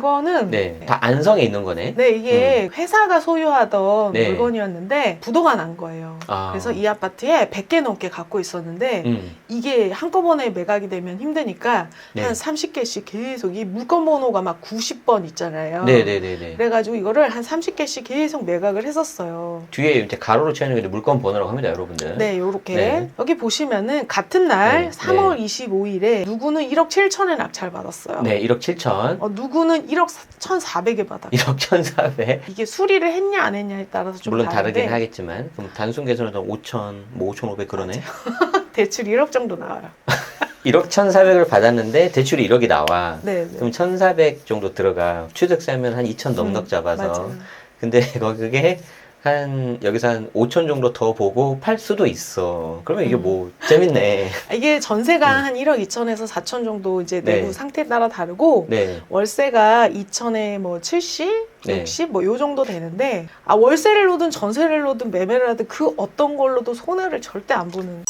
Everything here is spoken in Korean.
이거는 네. 다 안성에 있는 거네. 네, 이게 회사가 소유하던 네. 물건이었는데 부도가 난 거예요. 아. 그래서 이 아파트에 100개 넘게 갖고 있었는데 음. 이게 한꺼번에 매각이 되면 힘드니까 네. 한 30개씩 계속 이 물건 번호가 막 90번 있잖아요. 네네네네. 그래가지고 이거를 한 30개씩 계속 매각을 했었어요. 뒤에 이제 가로로 치는 게 물건 번호라고 합니다, 여러분들. 네, 요렇게. 네. 여기 보시면은 같은 날 네, 3월 25일에 누구는 1억 7천에 낙찰 받았어요. 네, 1억 7천. 어, 누구는 1억 1,400에 받았고 1억 1,400. 이게 수리를 했냐 안 했냐에 따라서 좀 물론 다른데 다르긴 하겠지만 그럼 단순 계산은 5천, 뭐 5,500 그러네. 대출 1억 정도 나와요. 1억 1,400을 받았는데 대출이 1억이 나와. 네, 네. 그럼 1,400 정도 들어가. 취득세면 한 2천 넉넉 음, 잡아서. 맞아요. 근데 그게 한 여기서 한 5천 정도 더 보고 팔 수도 있어. 그러면 이게 음. 뭐 재밌네. 이게 전세가 음. 한 1억 2천에서 4천 정도 이제 네. 내부 상태에 따라 다르고 네. 월세가 2천에 뭐 70, 네. 60 뭐 요 정도 되는데 아 월세를 놓든 전세를 놓든 매매를 하든 그 어떤 걸로도 손해를 절대 안 보는